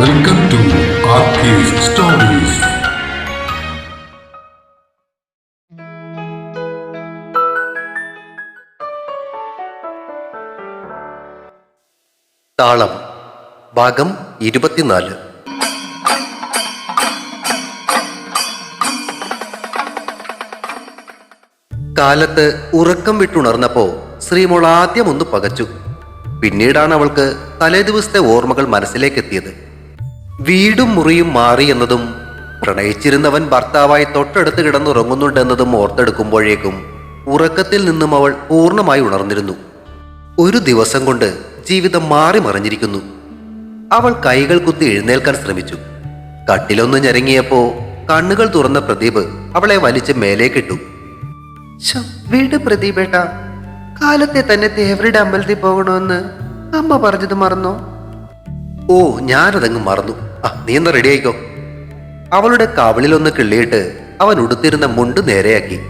Welcome to stories താളം ഭാഗം ഇരുപത്തിനാല്. കാലത്ത് ഉറക്കം വിട്ടുണർന്നപ്പോ ശ്രീമോൾ ആദ്യം ഒന്ന് പകച്ചു. പിന്നീടാണ് അവൾക്ക് തലേദിവസത്തെ ഓർമ്മകൾ മനസ്സിലേക്കെത്തിയത്. വീടും മുറിയും മാറി എന്നതും പ്രണയിച്ചിരുന്നവൻ ഭർത്താവായി തൊട്ടടുത്ത് കിടന്നുറങ്ങുന്നുണ്ടെന്നതും ഓർത്തെടുക്കുമ്പോഴേക്കും ഉറക്കത്തിൽ നിന്നും അവൾ പൂർണമായി ഉണർന്നിരുന്നു. ഒരു ദിവസം കൊണ്ട് ജീവിതം മാറി മറിഞ്ഞിരിക്കുന്നു. അവൾ കൈകൾ കുത്തി എഴുന്നേൽക്കാൻ ശ്രമിച്ചു. കട്ടിലൊന്ന് ഞെരങ്ങിയപ്പോ കണ്ണുകൾ തുറന്ന പ്രദീപ് അവളെ വലിച്ച് മേലേക്കിട്ടു. വീട് പ്രദീപേട്ട. കാലത്തെ തന്നെ തേവരുടെ അമ്പലത്തിൽ പോകണമെന്ന് അമ്മ പറഞ്ഞത് മറന്നോ? ഓ ഞാനതങ്ങ് മറന്നു. നീ ഒന്ന് റെഡി ആയിക്കോ. അവളുടെ കവളിലൊന്ന് കിള്ളിയിട്ട് അവൻ ഉടുത്തിരുന്ന മുണ്ട് നേരെയാക്കി.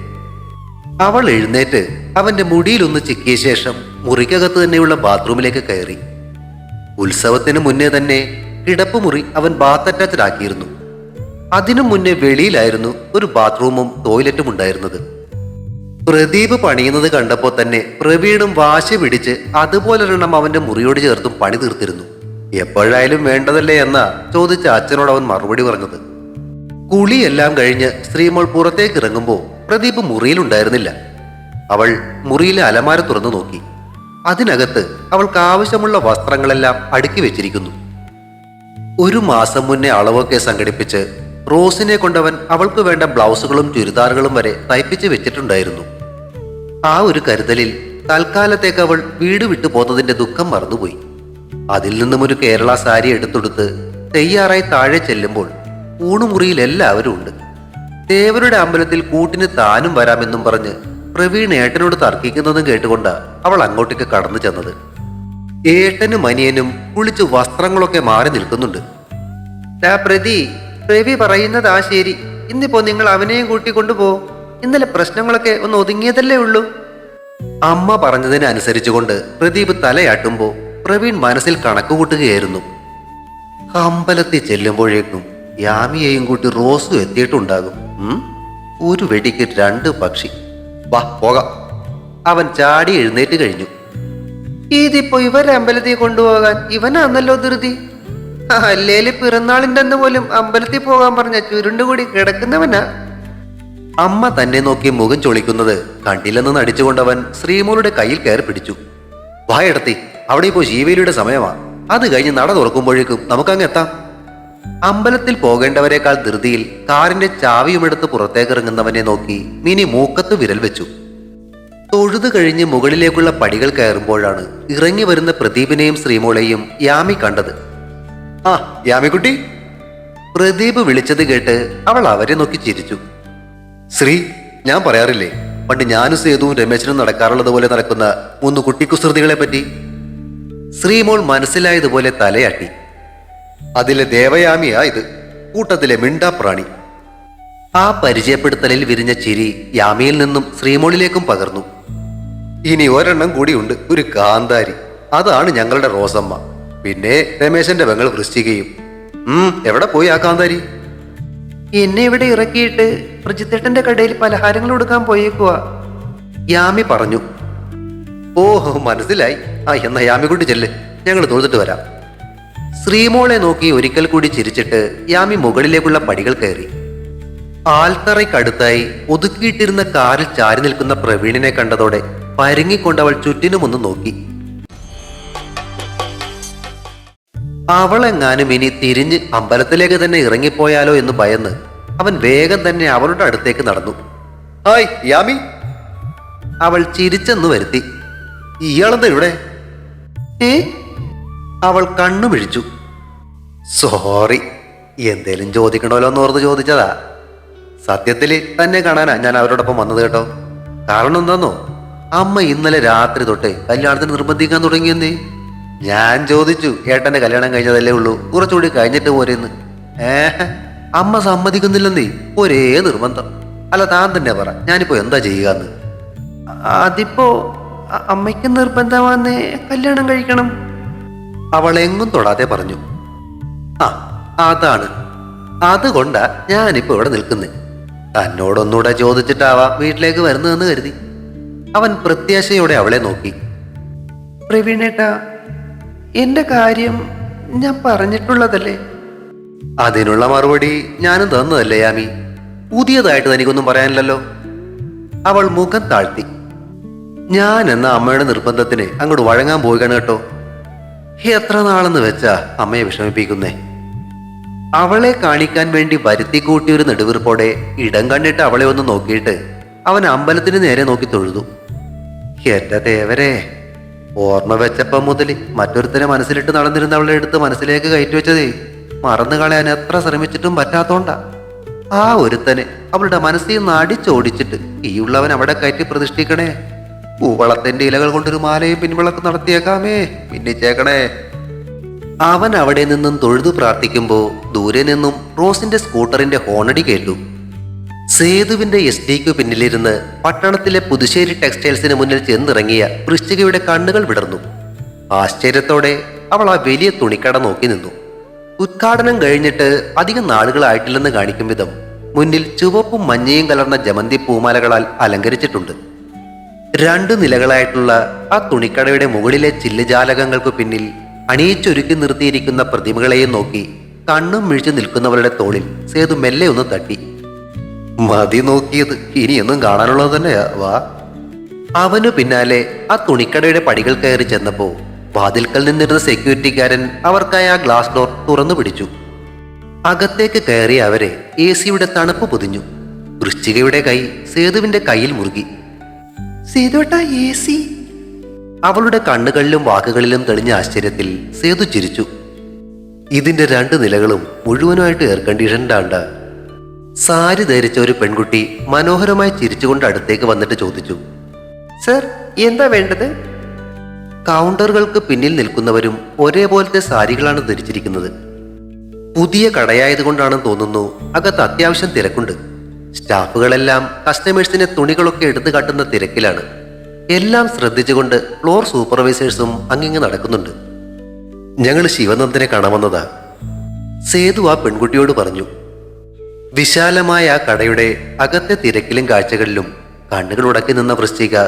അവൾ എഴുന്നേറ്റ് അവന്റെ മുടിയിലൊന്ന് ചിക്കിയ ശേഷം മുറിക്കകത്ത് തന്നെയുള്ള ബാത്റൂമിലേക്ക് കയറി. ഉത്സവത്തിന് മുന്നേ തന്നെ കിടപ്പുമുറി അവൻ ബാത്ത് അതിനു മുന്നേ വെളിയിലായിരുന്നു ഒരു ബാത്റൂമും ടോയ്ലറ്റും ഉണ്ടായിരുന്നത്. പ്രദീപ് പണിയുന്നത് കണ്ടപ്പോൾ തന്നെ പ്രവീണും വാശി പിടിച്ച് അതുപോലൊരെണ്ണം അവന്റെ മുറിയോട് ചേർത്തും പണി തീർത്തിരുന്നു. എപ്പോഴായാലും വേണ്ടതല്ലേ എന്നാ ചോദിച്ച അച്ഛനോട് അവൻ മറുപടി പറഞ്ഞത്. കുളിയെല്ലാം കഴിഞ്ഞ് ശ്രീമോൾ പുറത്തേക്ക് ഇറങ്ങുമ്പോൾ പ്രദീപ് മുറിയിലുണ്ടായിരുന്നില്ല. അവൾ മുറിയിലെ അലമാര തുറന്നു നോക്കി. അതിനകത്ത് അവൾക്ക് ആവശ്യമുള്ള വസ്ത്രങ്ങളെല്ലാം അടുക്കി വെച്ചിരിക്കുന്നു. ഒരു മാസം മുന്നേ അളവൊക്കെ സംഘടിപ്പിച്ച് റോസിനെ കൊണ്ടവൻ അവൾക്ക് വേണ്ട ബ്ലൗസുകളും ചുരിദാറുകളും വരെ തയ്പ്പിച്ച് വെച്ചിട്ടുണ്ടായിരുന്നു. ആ ഒരു കരുതലിൽ തൽക്കാലത്തേക്ക് അവൾ വീട് വിട്ടു പോന്നതിന്റെ ദുഃഖം മറന്നുപോയി. അതിൽ നിന്നും ഒരു കേരള സാരി എടുത്തെടുത്ത് തയ്യാറായി താഴെ ചെല്ലുമ്പോൾ ഊണുമുറിയിൽ എല്ലാവരും ഉണ്ട്. ദേവരുടെ അമ്പലത്തിൽ കൂട്ടിന് താനും വരാമെന്നും പറഞ്ഞ് പ്രവീൺ ഏട്ടനോട് തർക്കിക്കുന്നതും കേട്ടുകൊണ്ട് അവൾ അങ്ങോട്ടേക്ക് കടന്നു ചെന്നത്. ഏട്ടനും അനിയനും കുളിച്ച് വസ്ത്രങ്ങളൊക്കെ മാറി നിൽക്കുന്നുണ്ട്. പ്രതി പ്രവി പറയുന്നതാ ശരി. ഇന്നിപ്പോ നിങ്ങൾ അവനെയും കൂട്ടി കൊണ്ടുപോ. ഇന്നലെ പ്രശ്നങ്ങളൊക്കെ ഒന്ന് ഒതുങ്ങിയതല്ലേ ഉള്ളൂ. അമ്മ പറഞ്ഞതിനനുസരിച്ചുകൊണ്ട് പ്രദീപ് തലയാട്ടുമ്പോ പ്രവീൺ മനസ്സിൽ കണക്കുകൂട്ടുകയായിരുന്നു. അമ്പലത്തിൽ ചെല്ലുമ്പോഴേക്കും യാമിയെയും കൂട്ടി റോസും എത്തിയിട്ടുണ്ടാകും. ഒരു വെടിക്ക് രണ്ട് പക്ഷി. വാ പോകാം. അവൻ ചാടി എഴുന്നേറ്റ് കഴിഞ്ഞു. ഇതിപ്പോ ഇവരെ അമ്പലത്തിൽ കൊണ്ടുപോകാൻ ഇവനാന്നല്ലോ ധൃതി. അല്ലേൽ പിറന്നാളിന്റെ അന്ന് പോലും അമ്പലത്തിൽ പോകാൻ പറഞ്ഞ ചുരുണ്ടുകൂടി കിടക്കുന്നവനാ. അമ്മ തന്നെ നോക്കി മുഖം ചൊളിക്കുന്നത് കണ്ടില്ലെന്ന് നടിച്ചുകൊണ്ടവൻ ശ്രീമോളുടെ കയ്യിൽ കയറി പിടിച്ചു. വായടത്തി അവിടെ ഇപ്പോൾ ശീവേലിയുടെ സമയമാണ് അത് കഴിഞ്ഞ് നട തുറക്കുമ്പോഴേക്കും നമുക്കങ്ങ് എത്താം. അമ്പലത്തിൽ പോകേണ്ടവരെക്കാൾ ധൃതിയിൽ കാറിന്റെ ചാവിയുമെടുത്ത് പുറത്തേക്ക് ഇറങ്ങുന്നവനെ നോക്കി മിനി മൂക്കത്ത് വിരൽ വെച്ചു. തൊഴുതു കഴിഞ്ഞ് മുകളിലേക്കുള്ള പടികൾ കയറുമ്പോഴാണ് ഇറങ്ങി വരുന്ന പ്രദീപിനെയും ശ്രീമോളെയും യാമി കണ്ടത്. ആ യാമിക്കുട്ടി. പ്രദീപ് വിളിച്ചത് കേട്ട് അവൾ അവരെ നോക്കി ചിരിച്ചു. ശ്രീ ഞാൻ പറയാറില്ലേ? പണ്ട് ഞാനും സേതുവും രമേശനും നടക്കാറുള്ളത് പോലെ നടക്കുന്ന മൂന്ന് കുട്ടിക്കുസൃതികളെ പറ്റി. ശ്രീമോൾ മനസ്സിലായതുപോലെ തലയാട്ടി. അതിലെ ദേവയാമിയാ ഇത്. കൂട്ടത്തിലെ മിണ്ടാപ്രാണി. ആ പരിചയപ്പെടുത്തലിൽ വിരിഞ്ഞ ചിരി യാമിയിൽ നിന്നും ശ്രീമോളിലേക്കും പകർന്നു. ഇനി ഒരെണ്ണം കൂടിയുണ്ട്. ഒരു കാന്താരി. അതാണ് ഞങ്ങളുടെ റോസമ്മ. പിന്നെ രമേശന്റെ പെങ്ങൾ വൃശ്ചികയും. ഉം എവിടെ പോയി ആ കാന്താരി? എന്നെ ഇവിടെ ഇറക്കിയിട്ട് പ്രജിത്തേട്ടന്റെ കടയിൽ പലഹാരങ്ങൾ കൊടുക്കാൻ പോയേക്കുവാ. യാമി പറഞ്ഞു. ഓഹോ മനസ്സിലായി. ആ എന്നാ യാമിക്കുട്ടി ചെല്ല്. ഞങ്ങൾ തൊഴുതിട്ട് വരാം. ശ്രീമോളെ നോക്കി ഒരിക്കൽ കൂടി ചിരിച്ചിട്ട് യാമി മുകളിലേക്കുള്ള പടികൾ കയറി. ആൽത്തറയ്ക്കടുത്തായി ഒതുക്കിയിട്ടിരുന്ന കാറിൽ ചാരി നിൽക്കുന്ന പ്രവീണിനെ കണ്ടതോടെ പരുങ്ങിക്കൊണ്ടവൾ ചുറ്റിനുമൊന്ന് നോക്കി. അവളെങ്ങാനും ഇനി തിരിഞ്ഞ് അമ്പലത്തിലേക്ക് തന്നെ ഇറങ്ങിപ്പോയാലോ എന്ന് ഭയന്ന് അവൻ വേഗം തന്നെ അവളുടെ അടുത്തേക്ക് നടന്നു. ഹായ് യാമി. അവൾ ചിരിച്ചെന്ന് വരുത്തി. ഇയാളെന്താ ഇവിടെ? ഏ? അവൾ കണ്ണു പിഴിച്ചു സോറി എന്തേലും ചോദിക്കണമല്ലോ എന്ന് ഓർത്ത് ചോദിച്ചതാ. സത്യത്തിൽ തന്നെ കാണാനാ ഞാൻ അവരോടൊപ്പം വന്നത് കേട്ടോ. കാരണം എന്താന്നോ? അമ്മ ഇന്നലെ രാത്രി തൊട്ട് കല്യാണത്തിന് നിർബന്ധിക്കാൻ തുടങ്ങിയെന്നേ. ഞാൻ ചോദിച്ചു ഏട്ടന്റെ കല്യാണം കഴിഞ്ഞതല്ലേ ഉള്ളൂ? കുറച്ചുകൂടി കഴിഞ്ഞിട്ട് പോരെന്ന്. ഏഹ്? അമ്മ സമ്മതിക്കുന്നില്ലെന്നേ. ഒരേ നിർബന്ധം. അല്ല താൻ തന്നെ പറ. ഞാനിപ്പോ എന്താ ചെയ്യുകന്ന്. അതിപ്പോ അമ്മയ്ക്ക് നിർബന്ധമാന്നേ കല്യാണം കഴിക്കണം? അവൾ എങ്ങും തൊടാതെ പറഞ്ഞു ആ അതാണ്. അതുകൊണ്ടാ ഞാനിപ്പോ ഇവിടെ നിൽക്കുന്നത് തന്നോടൊന്നുകൂടെ ചോദിച്ചിട്ടാവാം വീട്ടിലേക്ക് വരുന്നതെന്ന് കരുതി. അവൻ പ്രത്യാശയോടെ അവളെ നോക്കി. പ്രവീണേട്ട എന്റെ കാര്യം ഞാൻ പറഞ്ഞിട്ടുള്ളതല്ലേ? അതിനുള്ള മറുപടി ഞാനും തന്നതല്ലേ യാമി. പുതിയതായിട്ട് തനിക്കൊന്നും പറയാനില്ലല്ലോ. അവൾ മുഖം താഴ്ത്തി. ഞാൻ എന്ന അമ്മയുടെ നിർബന്ധത്തിന് അങ്ങോട്ട് വഴങ്ങാൻ പോയിക്കാണ് കേട്ടോ. എത്ര നാളെന്ന് വെച്ചാ അമ്മയെ വിഷമിപ്പിക്കുന്നേ. അവളെ കാണിക്കാൻ വേണ്ടി വരുത്തി കൂട്ടിയ ഒരു നെടുവീർപ്പോടെ ഇടം കണ്ടിട്ട് അവളെ ഒന്ന് നോക്കിയിട്ട് അവൻ അമ്പലത്തിന് നേരെ നോക്കി തൊഴുതു. എന്റെ ദേവരെ ഓർമ്മ വെച്ചപ്പം മുതൽ മറ്റൊരുത്തരെ മനസ്സിലിട്ട് നടന്നിരുന്ന അവളെ എടുത്ത് മനസ്സിലേക്ക് കയറ്റി വെച്ചതേ മറന്നു കളയാൻ എത്ര ശ്രമിച്ചിട്ടും പറ്റാത്തോണ്ടാ. ആ ഒരുത്തനെ അവളുടെ മനസ്സിൽ നിന്ന് അടിച്ചോടിച്ചിട്ട് ഈ ഉള്ളവൻ അവിടെ കയറ്റി പ്രതിഷ്ഠിക്കണേ. പൂവളത്തിന്റെ ഇലകൾ കൊണ്ടൊരു മാലയും പിൻവിളക്ക് നടത്തിയേക്കാമേ. പിന്നിച്ചേക്കണേ അവൻ അവിടെ നിന്നും തൊഴുതു പ്രാർത്ഥിക്കുമ്പോൾ ദൂരെ നിന്നും റോസിന്റെ സ്കൂട്ടറിന്റെ ഹോണടി കേട്ടു. സേതുവിന്റെ എസ് ഡിക്ക് പിന്നിലിരുന്ന് പട്ടണത്തിലെ പുതുശ്ശേരി ടെക്സ്റ്റൈൽസിന് മുന്നിൽ ചെന്നിറങ്ങിയ വൃശ്ചികയുടെ കണ്ണുകൾ വിടർന്നു. ആശ്ചര്യത്തോടെ അവൾ ആ വലിയ തുണിക്കട നോക്കി നിന്നു. ഉദ്ഘാടനം കഴിഞ്ഞിട്ട് അധികം നാളുകളായിട്ടില്ലെന്ന് കാണിക്കും വിധം മുന്നിൽ ചുവപ്പും മഞ്ഞയും കലർന്ന ജമന്തി പൂമാലകളാൽ അലങ്കരിച്ചിട്ടുണ്ട്. രണ്ട് നിലകളായിട്ടുള്ള ആ തുണിക്കടയുടെ മുകളിലെ ചില്ലുജാലകങ്ങൾക്കു പിന്നിൽ അണിയിച്ചൊരുക്കി നിർത്തിയിരിക്കുന്ന പ്രതിമകളെയും നോക്കി കണ്ണും മിഴിച്ചു നിൽക്കുന്നവരുടെ തോളിൽ സേതു മെല്ലെ ഒന്ന് തട്ടി. മതി നോക്കിയത് ഇനിയൊന്നും കാണാനുള്ളത് തന്നെയാ വാ. അവനു പിന്നാലെ ആ തുണിക്കടയുടെ പടികൾ കയറി ചെന്നപ്പോ വാതിൽക്കൽ നിന്നിരുന്ന സെക്യൂരിറ്റിക്കാരൻ അവർക്കായി ആ ഗ്ലാസ് ഡോർ തുറന്നു പിടിച്ചു. അകത്തേക്ക് കയറിയ അവരെ എ സിയുടെ തണുപ്പ് പൊതിഞ്ഞു. വൃശ്ചികയുടെ കൈ സേതുവിന്റെ കയ്യിൽ മുറുകി. സീതോട്ട എ സി അവളുടെ കണ്ണുകളിലും വാക്കുകളിലും തെളിഞ്ഞ ആശ്ചര്യത്തിൽ സേതു ചിരിച്ചു. ഇതിന്റെ രണ്ട് നിലകളും മുഴുവനായിട്ട് എയർ കണ്ടീഷൻഡാണ്ട സാരി ധരിച്ച ഒരു പെൺകുട്ടി മനോഹരമായി ചിരിച്ചുകൊണ്ട് അടുത്തേക്ക് വന്നിട്ട് ചോദിച്ചു സർ എന്താ വേണ്ടത്? കൗണ്ടറുകൾക്ക് പിന്നിൽ നിൽക്കുന്നവരും ഒരേപോലത്തെ സാരികളാണ് ധരിച്ചിരിക്കുന്നത്. പുതിയ കടയായതുകൊണ്ടാണെന്ന് തോന്നുന്നു അകത്ത് അത്യാവശ്യം തിരക്കുണ്ട്. സ്റ്റാഫുകളെല്ലാം കസ്റ്റമേഴ്സിനെ തുണികളൊക്കെ എടുത്തു കാട്ടുന്ന തിരക്കിലാണ്. എല്ലാം ശ്രദ്ധിച്ചുകൊണ്ട് ഫ്ലോർ സൂപ്പർവൈസേഴ്സും അങ്ങിങ്ങ് നടക്കുന്നുണ്ട്. ഞങ്ങൾ ശിവനന്ദനെ കാണാമെന്നതാ സേതു ആ പെൺകുട്ടിയോട് പറഞ്ഞു വിശാലമായ ആ കടയുടെ അകത്തെ തിരക്കിലും കാഴ്ചകളിലും കണ്ണുകൾ ഉടക്കി നിന്ന വൃശ്ചിക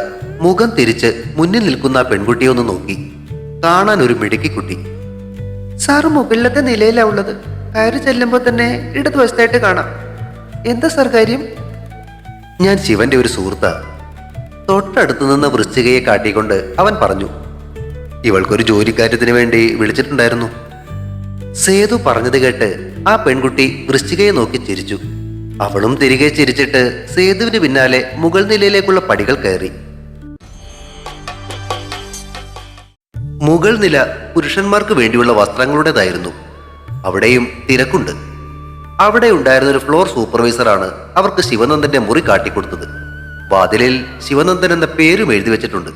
മുഖം തിരിച്ച് മുന്നിൽ നിൽക്കുന്ന ആ പെൺകുട്ടിയെ ഒന്ന് നോക്കി. കാണാൻ ഒരു മിടുക്കി കുട്ടി. സാറ് മുകളിലത്തെ നിലയിലാ ഉള്ളത്. കയറി ചെല്ലുമ്പോൾ തന്നെ ഇടതുവശത്തായിട്ട് കാണാം. എന്താ സാർ കാര്യം? ഞാൻ ശിവന്റെ ഒരു സുഹൃത്താ. തൊട്ടടുത്തു നിന്ന് വൃശ്ചികയെ കാട്ടിക്കൊണ്ട് അവൻ പറഞ്ഞു ഇവൾക്കൊരു ജോലിക്കാര്യത്തിന് വേണ്ടി വിളിച്ചിട്ടുണ്ടായിരുന്നു. സേതു പറഞ്ഞത് കേട്ട് ആ പെൺകുട്ടി വൃശ്ചികയെ നോക്കി ചിരിച്ചു. അവളും തിരികെ ചിരിച്ചിട്ട് സേതുവിന് പിന്നാലെ മുകൾ നിലയിലേക്കുള്ള പടികൾ കയറി. മുകൾ നില പുരുഷന്മാർക്ക് വേണ്ടിയുള്ള വസ്ത്രങ്ങളുടേതായിരുന്നു. അവിടെയും തിരക്കുണ്ട്. അവിടെ ഉണ്ടായിരുന്ന ഒരു ഫ്ലോർ സൂപ്പർവൈസറാണ് അവർക്ക് ശിവനന്ദന്റെ മുറി കാട്ടിക്കൊടുത്തത്. വാതിലിൽ ശിവനന്ദൻ എന്ന പേരും എഴുതി വെച്ചിട്ടുണ്ട്.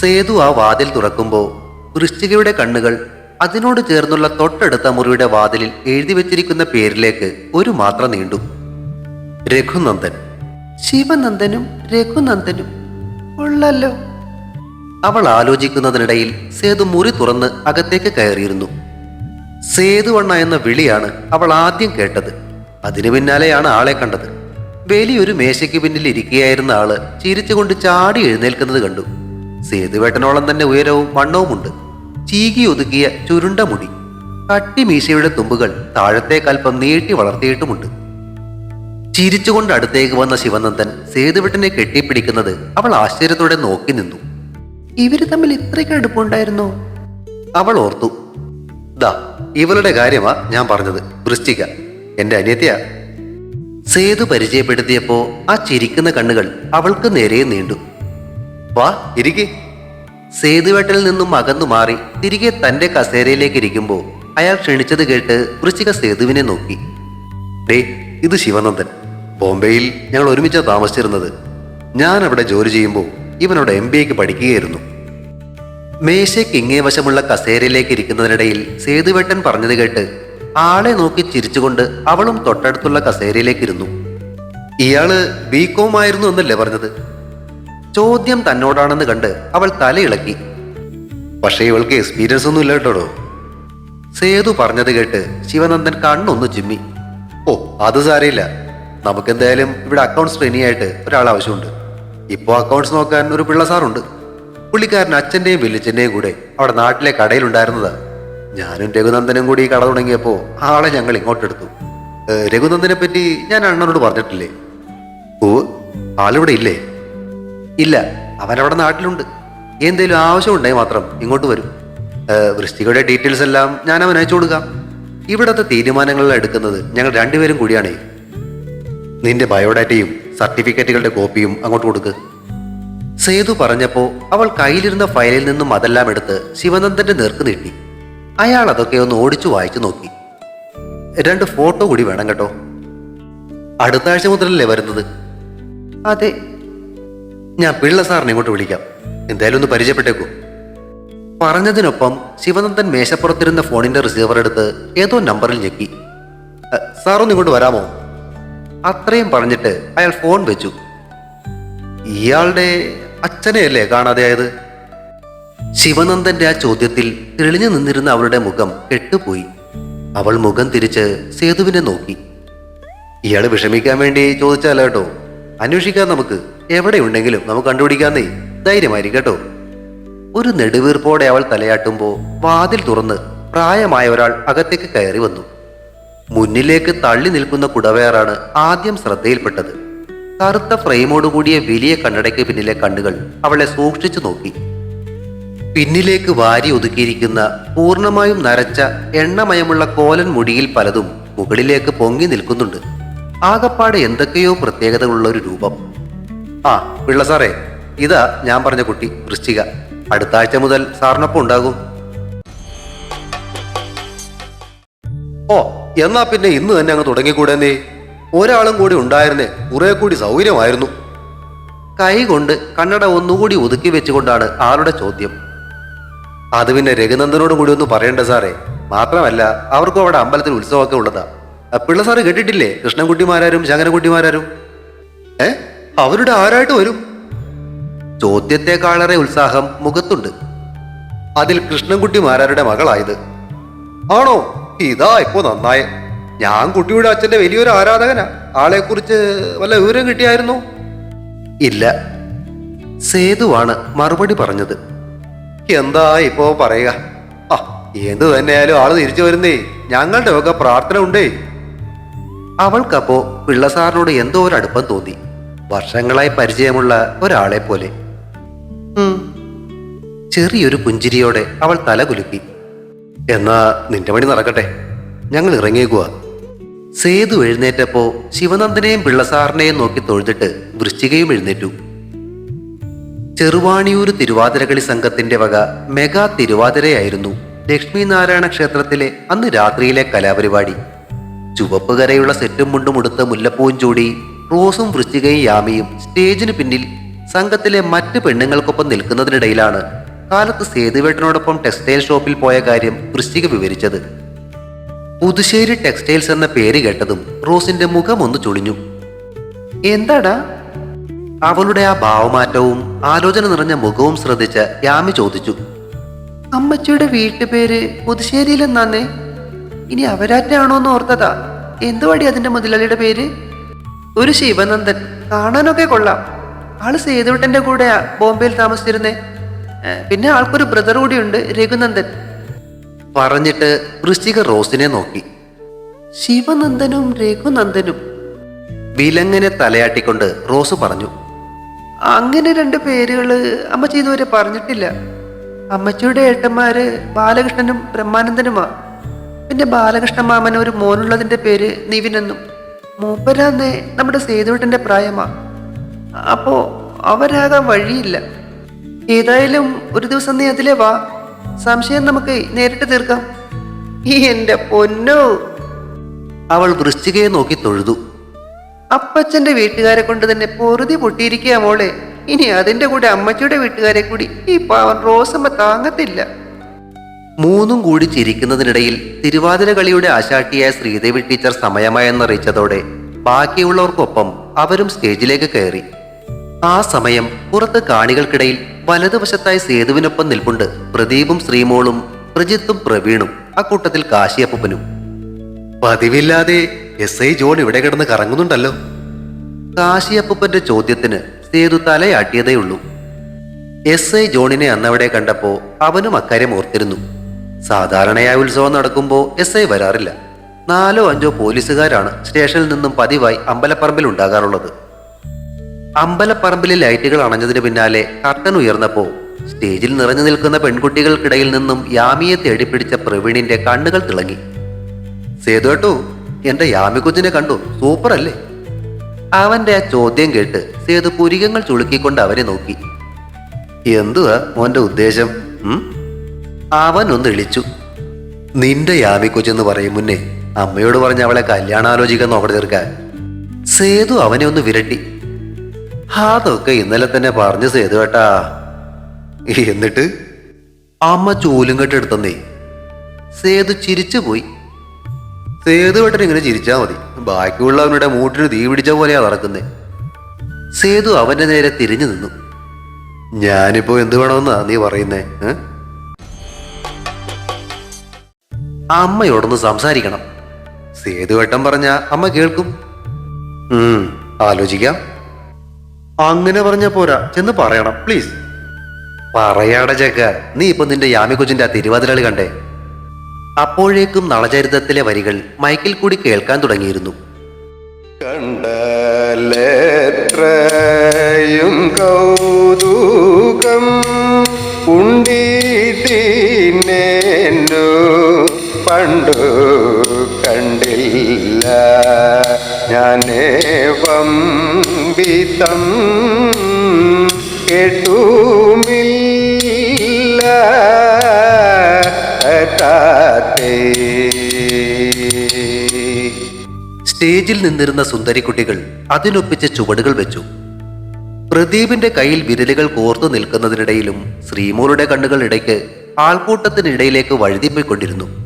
സേതു ആ വാതിൽ തുറക്കുമ്പോൾ വൃശ്ചികയുടെ കണ്ണുകൾ അതിനോട് ചേർന്നുള്ള തൊട്ടടുത്ത മുറിയുടെ വാതിലിൽ എഴുതി വെച്ചിരിക്കുന്ന പേരിലേക്ക് ഒരു മാത്രം നീണ്ടു. രഘുനന്ദൻ. ശിവനന്ദനും രഘുനന്ദനും ഉള്ളല്ലോ. അവൾ ആലോചിക്കുന്നതിനിടയിൽ സേതു മുറി തുറന്ന് അകത്തേക്ക് കയറിയിരുന്നു. സേതുവണ്ണ എന്ന വിളിയാണ് അവൾ ആദ്യം കേട്ടത്. അതിനു പിന്നാലെയാണ് ആളെ കണ്ടത്. വലിയൊരു മേശയ്ക്ക് പിന്നിൽ ഇരിക്കുകയായിരുന്ന ആൾ ചിരിച്ചുകൊണ്ട് ചാടി എഴുന്നേൽക്കുന്നത് കണ്ടു. സേതുവേട്ടനോളം തന്നെ ഉയരവും വണ്ണവുമുണ്ട്. ചീകി ഒതുക്കിയ ചുരുണ്ട മുടി. കട്ടി മീശയുടെ തുമ്പുകൾ താഴത്തേക്കൽപ്പം നീട്ടി വളർത്തിയിട്ടുമുണ്ട്. ചിരിച്ചുകൊണ്ട് അടുത്തേക്ക് വന്ന ശിവനന്ദൻ സേതുവേട്ടനെ കെട്ടിപ്പിടിക്കുന്നത് അവൾ ആശ്ചര്യത്തോടെ നോക്കി നിന്നു. ഇവർ തമ്മിൽ ഇത്രയ്ക്ക് അടുപ്പുണ്ടായിരുന്നോ അവൾ ഓർത്തു. ദാ ഇവളുടെ കാര്യമാ ഞാൻ പറഞ്ഞത്. വൃശ്ചിക എന്റെ അനിയത്തിയാ. സേതു പരിചയപ്പെടുത്തിയപ്പോ ആ ചിരിക്കുന്ന കണ്ണുകൾ അവൾക്ക് നേരെ നീണ്ടു. വാ ഇരിക്കെ. സേതുവേട്ടിൽ നിന്നും അകന്നു മാറി തിരികെ തന്റെ കസേരയിലേക്ക് ഇരിക്കുമ്പോ അയാൾ ക്ഷണിച്ചത് കേട്ട് വൃശ്ചിക സേതുവിനെ നോക്കി. ഡേ ഇത് ശിവനന്ദൻ. ബോംബെയിൽ ഞങ്ങൾ ഒരുമിച്ച് താമസിച്ചിരുന്നത്. ഞാൻ അവിടെ ജോലി ചെയ്യുമ്പോൾ ഇവനോട് എം ബി എക്ക് പഠിക്കുകയായിരുന്നു. മേശയ്ക്ക് ഇങ്ങേ വശമുള്ള കസേരയിലേക്ക് ഇരിക്കുന്നതിനിടയിൽ സേതുവേട്ടൻ പറഞ്ഞത് കേട്ട് ആളെ നോക്കി ചിരിച്ചുകൊണ്ട് അവളും തൊട്ടടുത്തുള്ള കസേരയിലേക്ക് ഇരുന്നു. ഇയാൾ ബികോം ആയിരുന്നു എന്നല്ലേ പറഞ്ഞത്? ചോദ്യം തന്നോടാണെന്ന് കണ്ട് അവൾ തലയിളക്കി പക്ഷേ ഇവൾക്ക് എക്സ്പീരിയൻസ് ഒന്നും ഇല്ല കേട്ടോ സേതു പറഞ്ഞത് കേട്ട് ശിവനന്ദൻ കണ്ണൊന്ന് ചിമ്മി. ഓ അത് സാരയില്ല നമുക്കെന്തായാലും ഇവിടെ അക്കൗണ്ട്സ് ട്രെയിനിയായിട്ട് ഒരാൾ ആവശ്യമുണ്ട് ഇപ്പോൾ അക്കൗണ്ട്സ് നോക്കാൻ ഒരു പിള്ള സാറുണ്ട്. പുള്ളിക്കാരൻ അച്ഛന്റെയും വലിയച്ഛന്റെയും കൂടെ അവിടെ നാട്ടിലെ കടയിലുണ്ടായിരുന്നത്. ഞാനും രഘുനന്ദനും കൂടി ഈ കട തുടങ്ങിയപ്പോൾ ആളെ ഞങ്ങൾ ഇങ്ങോട്ടെടുത്തു. രഘുനന്ദനെ പറ്റി ഞാൻ അണ്ണനോട് പറഞ്ഞിട്ടില്ലേ? ഓ ആളിവിടെ ഇല്ലേ? ഇല്ല അവനവിടെ നാട്ടിലുണ്ട്. എന്തേലും ആവശ്യമുണ്ടെങ്കിൽ മാത്രം ഇങ്ങോട്ട് വരും. വൃഷ്ടികയുടെ ഡീറ്റെയിൽസ് എല്ലാം ഞാൻ അവൻ അയച്ചു കൊടുക്കാം. ഇവിടത്തെ തീരുമാനങ്ങൾ എടുക്കുന്നത് ഞങ്ങൾ രണ്ടുപേരും കൂടിയാണേ. നിന്റെ ബയോഡാറ്റയും സർട്ടിഫിക്കറ്റുകളുടെ കോപ്പിയും അങ്ങോട്ട് കൊടുക്ക്. സേതു പറഞ്ഞപ്പോ അവൾ കയ്യിലിരുന്ന ഫയലിൽ നിന്നും അതെല്ലാം എടുത്ത് ശിവനന്ദന്റെ നേർക്ക് നീട്ടി. അയാൾ അതൊക്കെ ഒന്ന് ഓടിച്ചു വായിച്ചു നോക്കി. രണ്ട് ഫോട്ടോ കൂടി വേണം കേട്ടോ. അടുത്ത ആഴ്ച മുതലല്ലേ വരുന്നത്? അതെ. ഞാൻ പിള്ള സാറിനെ ഇങ്ങോട്ട് വിളിക്കാം. എന്തായാലും ഒന്ന് പരിചയപ്പെട്ടേക്കൂ. പറഞ്ഞതിനൊപ്പം ശിവനന്ദൻ മേശപ്പുറത്തിരുന്ന ഫോണിന്റെ റിസീവർ എടുത്ത് ഏതോ നമ്പറിൽ ഞെക്കി. "അ, സാറൊന്ന് ഇങ്ങോട്ട് വരാമോ? അത്രയും പറഞ്ഞിട്ട് അയാൾ ഫോൺ വെച്ചു. ഇയാളുടെ അച്ഛനെയല്ലേ കാണാതെയായത്? ശിവനന്ദന്റെ ആ ചോദ്യത്തിൽ തെളിഞ്ഞു നിന്നിരുന്ന അവളുടെ മുഖം കെട്ടുപോയി. അവൾ മുഖം തിരിച്ച് സേതുവിനെ നോക്കി. ഇയാൾ വിഷമിക്കാൻ വേണ്ടി ചോദിച്ചാലോ കേട്ടോ. അന്വേഷിക്കാം നമുക്ക്. എവിടെയുണ്ടെങ്കിലും നമുക്ക് കണ്ടുപിടിക്കാന്നേ. ധൈര്യമായിരിക്കും കേട്ടോ. ഒരു നെടുവീർപ്പോടെ അവൾ തലയാട്ടുമ്പോൾ വാതിൽ തുറന്ന് പ്രായമായ ഒരാൾ അകത്തേക്ക് കയറി വന്നു. മുന്നിലേക്ക് തള്ളി നിൽക്കുന്ന കുടവേറാണ് ആദ്യം ശ്രദ്ധയിൽപ്പെട്ടത്. കറുത്ത ഫ്രെയിമോടുകൂടിയ വലിയ കണ്ണടയ്ക്ക് പിന്നിലെ കണ്ണുകൾ അവളെ സൂക്ഷിച്ചു നോക്കി. പിന്നിലേക്ക് വാരി ഒതുക്കിയിരിക്കുന്ന പൂർണമായും നരച്ച എണ്ണമയമുള്ള കോലൻ മുടിയിൽ പലതും മുകളിലേക്ക് പൊങ്ങി നിൽക്കുന്നുണ്ട്. ആകപ്പാടെ എന്തൊക്കെയോ പ്രത്യേകതകളുള്ള ഒരു രൂപം. ആ പിള്ള സാറേ ഇതാ ഞാൻ പറഞ്ഞ കുട്ടി വൃശ്ചിക. അടുത്ത ആഴ്ച മുതൽ സാറിനൊപ്പം ഉണ്ടാകും. ഓ എന്നാ പിന്നെ ഇന്ന് തന്നെ അങ്ങ് തുടങ്ങിക്കൂടെന്നേ ഒരാളും കൂടി ഉണ്ടായിരുന്നേ കുറെ കൂടി സൗകര്യമായിരുന്നു. കൈ കൊണ്ട് കണ്ണട ഒന്നുകൂടി ഒതുക്കി വെച്ചുകൊണ്ടാണ് ആളുടെ ചോദ്യം. അത് പിന്നെ രഘുനന്ദനോടും കൂടി ഒന്ന് പറയണ്ട സാറേ. മാത്രമല്ല അവർക്കും അവിടെ അമ്പലത്തിൽ ഉത്സവമൊക്കെ ഉള്ളതാ. പിള്ള സാറ് കേട്ടിട്ടില്ലേ? കൃഷ്ണൻകുട്ടിമാരും ശങ്കരൻകുട്ടിമാരും ഏ? അവരുടെ ആരായിട്ട് വരും? ചോദ്യത്തെക്കാളേറെ ഉത്സാഹം മുഖത്തുണ്ട്. അതിൽ കൃഷ്ണൻകുട്ടിമാരുടെ മകളായത്. ആണോ? ഇതാ ഇപ്പോ നന്നായ. ഞാൻ കുട്ടിയുടെ അച്ഛന്റെ വലിയൊരു ആരാധകനാ. ആളെ കുറിച്ച് വല്ല വിവരം കിട്ടിയായിരുന്നു? ഇല്ല. സേതുവാണ് മറുപടി പറഞ്ഞത്. എന്താ ഇപ്പോ പറയുക? ആ എന്ത് തന്നെയായാലും ആൾ തിരിച്ചു വരുന്നേ. ഞങ്ങളുടെ ഒക്കെ പ്രാർത്ഥന ഉണ്ടേ. അവൾക്കപ്പോ പിള്ളസാറിനോട് എന്തോ ഒരു അടുപ്പം തോന്നി. വർഷങ്ങളായി പരിചയമുള്ള ഒരാളെ പോലെ. ചെറിയൊരു പുഞ്ചിരിയോടെ അവൾ തല കുലുക്കി. എന്നാ നിന്റെ പണി നടക്കട്ടെ. ഞങ്ങൾ ഇറങ്ങിയേക്കുക സേതു എഴുന്നേറ്റപ്പോ ശിവനന്ദനെയും പിള്ളസാറിനെയും നോക്കി തൊഴുതിട്ട് വൃശ്ചികയും എഴുന്നേറ്റു. ചെറുവാണിയൂർ തിരുവാതിരകളി സംഘത്തിന്റെ വക മെഗാ തിരുവാതിരയായിരുന്നു ലക്ഷ്മി നാരായണ ക്ഷേത്രത്തിലെ അന്ന് രാത്രിയിലെ കലാപരിപാടി. ചുവപ്പ് കരയുള്ള സെറ്റും മുണ്ടും ഉടുത്ത മുല്ലപ്പൂവും ചൂടി റോസും വൃശ്ചികയും യാമിയും സ്റ്റേജിന് പിന്നിൽ സംഘത്തിലെ മറ്റ് പെണ്ണുങ്ങൾക്കൊപ്പം നിൽക്കുന്നതിനിടയിലാണ് കാലത്ത് സേതുവേട്ടനോടൊപ്പം ടെക്സ്റ്റൈൽ ഷോപ്പിൽ പോയ കാര്യം വൃശ്ചിക വിവരിച്ചത്. പുതുശ്ശേരി ടെക്സ്റ്റൈൽസ് എന്ന പേര് കേട്ടതും റോസിന്റെ മുഖം ഒന്ന് ചുളിഞ്ഞു. എന്താടാ? അവളുടെ ആ ഭാവമാറ്റവും ആലോചന നിറഞ്ഞ മുഖവും ശ്രദ്ധിച്ച യാമി ചോദിച്ചു. അമ്മച്ചിയുടെ വീട്ടുപേര് പുതുശ്ശേരിയിലെന്നാന്നേ? ഇനി അവരാറ്റാണോന്ന് ഓർത്തതാ. എന്തുവാടി അതിന്റെ മുതലാളിയുടെ പേര്? ഒരു ശിവനന്ദൻ. കാണാനൊക്കെ കൊള്ളാം. ആൾ സേതുവിട്ടന്റെ കൂടെയാ ബോംബെയിൽ താമസിച്ചിരുന്നേ. പിന്നെ ആൾക്കൊരു ബ്രദർ കൂടിയുണ്ട് രഘുനന്ദൻ. പറഞ്ഞിട്ട് വൃശ്ചിക റോസിനെ നോക്കി. ശിവനന്ദനും രഘുനന്ദനും. വിലങ്ങനെ തലയാട്ടിക്കൊണ്ട് റോസ് പറഞ്ഞു അങ്ങനെ രണ്ട് പേരുകൾ അമ്മച്ചി ഇതുവരെ പറഞ്ഞിട്ടില്ല. അമ്മച്ചിയുടെ ഏട്ടന്മാര് ബാലകൃഷ്ണനും ബ്രഹ്മാനന്ദനുമാ. പിന്നെ ബാലകൃഷ്ണ മാമൻ ഒരു മോനുള്ളതിന്റെ പേര് നിവിനെന്നും മൂപ്പരാന്നേ നമ്മുടെ സേതുവേട്ടന്റെ പ്രായമാ. അപ്പോ അവരാകാൻ വഴിയില്ല. ഏതായാലും ഒരു ദിവസം നീ അതിലെ വാ. സംശയം നമുക്ക് നേരിട്ട് തീർക്കാം. ഈ എന്റെ പൊന്നു. അവൾ വൃശ്ചികയെ നോക്കി തൊഴുതു. അപ്പച്ചന്റെ വീട്ടുകാരെ കൊണ്ട് തന്നെ പൊറുതി പൊട്ടിയിരിക്കുക മോളെ. ഇനി അതിന്റെ കൂടെ അമ്മച്ചിയുടെ വീട്ടുകാരെ കൂടി ഈ പാവൻ റോസമ്മ താങ്ങത്തില്ല. മൂന്നും കൂടി ചിരിക്കുന്നതിനിടയിൽ തിരുവാതിര കളിയുടെ ആശാട്ടിയായ ശ്രീദേവി ടീച്ചർ സമയമായെന്നറിയിച്ചതോടെ ബാക്കിയുള്ളവർക്കൊപ്പം അവരും സ്റ്റേജിലേക്ക് കയറി. ആ സമയം പുറത്ത് കാണികൾക്കിടയിൽ വലതുവശത്തായി സേതുവിനൊപ്പം നിൽപ്പുണ്ട്. പ്രദീപും ശ്രീമോളും പ്രജിത്തും പ്രവീണും. അക്കൂട്ടത്തിൽ കാശിയപ്പനും പതിവില്ലാതെ എസ് ഐ ജോൺ ഇവിടെ കിടന്ന് കറങ്ങുന്നുണ്ടല്ലോ. കാശിയപ്പന്റെ ചോദ്യത്തിന് സേതു തലയാട്ടിയതേയുള്ളൂ എസ് ഐ ജോണിനെ അന്നവിടെ കണ്ടപ്പോ അവനും അക്കാര്യം ഓർത്തിരുന്നു. സാധാരണയായി ഉത്സവം നടക്കുമ്പോൾ എസ് ഐ വരാറില്ല. നാലോ അഞ്ചോ പോലീസുകാരാണ് സ്റ്റേഷനിൽ നിന്നും പതിവായി അമ്പലപ്പറമ്പിൽ ഉണ്ടാകാറുള്ളത്. അമ്പലപ്പറമ്പിലെ ലൈറ്റുകൾ അണഞ്ഞതിന് പിന്നാലെ കർട്ടൻ ഉയർന്നപ്പോ സ്റ്റേജിൽ നിറഞ്ഞു നിൽക്കുന്ന പെൺകുട്ടികൾക്കിടയിൽ നിന്നും യാമിയെ തേടിപ്പിടിച്ച പ്രവീണിന്റെ കണ്ണുകൾ തിളങ്ങി. സേതുവേട്ടു എന്റെ യാമി കുഞ്ഞിനെ കണ്ടു. സൂപ്പർ അല്ലേ? അവന്റെ ആ ചോദ്യം കേട്ട് സേതു പുരികങ്ങൾ ചുളുക്കിക്കൊണ്ട് അവനെ നോക്കി. എന്തുവാ മോന്റെ ഉദ്ദേശം? അവൻ ഒന്ന് ഇളിച്ചു. നിന്റെ കുഞ്ഞെന്ന് പറയും മുന്നേ അമ്മയോട് പറഞ്ഞ അവളെ കല്യാണാലോചിക്കാൻ നോക്കടി തീർക്കാൻ. സേതു അവനെ ഒന്ന് വിരട്ടി. അതൊക്കെ ഇന്നലെ തന്നെ പറഞ്ഞു സേതു കേട്ടാ. എന്നിട്ട് അമ്മ ചൂലും കെട്ടെടുത്തന്നേ സേതു ചിരിച്ചു പോയി. സേതുവേട്ടൻ ഇങ്ങനെ ചിരിച്ചാ മതി. ബാക്കിയുള്ളവനുടെ മൂട്ടിന് തീ പിടിച്ച പോലെയാ നടക്കുന്നേ. സേതു അവന്റെ നേരെ തിരിഞ്ഞു നിന്നു. ഞാനിപ്പോ എന്ത് വേണമെന്നാ നീ പറയുന്നേ? അമ്മയോടൊന്ന് സംസാരിക്കണം. സേതുവേട്ടൻ പറഞ്ഞ അമ്മ കേൾക്കും. ആലോചിക്കാം. അങ്ങനെ പറഞ്ഞ പോരാ. ചെന്ന് പറയണം പ്ലീസ് പറയാട ജക്ക നീ ഇപ്പൊ നിന്റെ യാമി കുജിന്റെ ആ തിരുവാതിരളി കണ്ടേ? അപ്പോഴേക്കും നളചരിതത്തിലെ വരികൾ മൈക്കിൽ കൂടി കേൾക്കാൻ തുടങ്ങിയിരുന്നു. കണ്ടലെത്രയും കൗതുകം ഉണ്ടീട്ടിനു പണ്ടു ഞാനേവം വിധം കേട്ടുമില്ല സ്റ്റേജിൽ നിന്നിരുന്ന സുന്ദരിക്കുട്ടികൾ അതിനൊപ്പിച്ച് ചുവടുകൾ വെച്ചു. പ്രദീപിന്റെ കയ്യിൽ വിരലുകൾ കോർത്തു നിൽക്കുന്നതിനിടയിലും ശ്രീമോളുടെ കണ്ണുകൾ ഇടയ്ക്ക് ആൾക്കൂട്ടത്തിനിടയിലേക്ക് വഴുതിപ്പോയിക്കൊണ്ടിരുന്നു.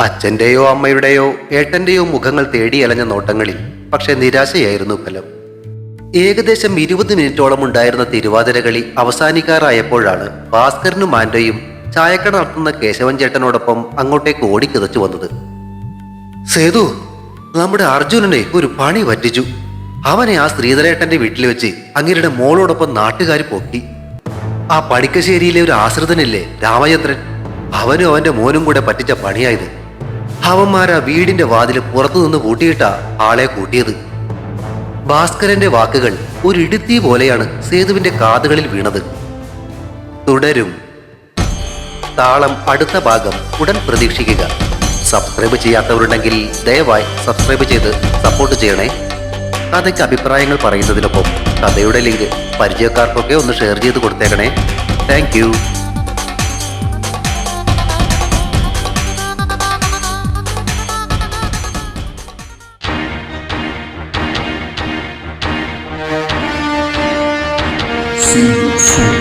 അച്ഛന്റെയോ അമ്മയുടെയോ ഏട്ടന്റെയോ മുഖങ്ങൾ തേടിയലഞ്ഞ നോട്ടങ്ങളിൽ പക്ഷെ നിരാശയായിരുന്നു ഫലം. ഏകദേശം ഇരുപത് മിനിറ്റോളം ഉണ്ടായിരുന്ന തിരുവാതിരകളി അവസാനിക്കാറായപ്പോഴാണ് ഭാസ്കരനും ആൻഡോയും ചായക്കട നടത്തുന്ന കേശവൻ ചേട്ടനോടൊപ്പം അങ്ങോട്ടേക്ക് ഓടിക്കിതച്ചു വന്നത്. സേതു നമ്മുടെ അർജുനനെ ഒരു പണി പറ്റിച്ചു. അവനെ ആ ശ്രീധരേട്ടന്റെ വീട്ടിൽ വെച്ച് അങ്ങേരുടെ മോളോടൊപ്പം നാട്ടുകാർ പൊക്കി. ആ പടിക്കശ്ശേരിയിലെ ഒരു ആശ്രിതനില്ലേ രാമചന്ദ്രൻ? അവനും അവന്റെ മോനും കൂടെ പറ്റിച്ച പണിയായത് അവന്മാരാ വീടിന്റെ വാതിൽ പുറത്തുനിന്ന് കൂട്ടിയിട്ടാ ആളെ കൂട്ടിയത്. ഭാസ്കരന്റെ വാക്കുകൾ ഒരു ഇടുത്തി പോലെയാണ് സേതുവിന്റെ കാതുകളിൽ വീണത്. തുടരും. താളം അടുത്ത ഭാഗം ഉടൻ പ്രതീക്ഷിക്കുക. സബ്സ്ക്രൈബ് ചെയ്യാത്തവരുണ്ടെങ്കിൽ ദയവായി സബ്സ്ക്രൈബ് ചെയ്ത് സപ്പോർട്ട് ചെയ്യണേ. കഥയ്ക്ക് അഭിപ്രായങ്ങൾ പറയുന്നതിനൊപ്പം കഥയുടെ ലിങ്ക് പരിചയക്കാർക്കൊക്കെ ഒന്ന് ഷെയർ ചെയ്ത് കൊടുത്തേക്കണേ. താങ്ക് 三天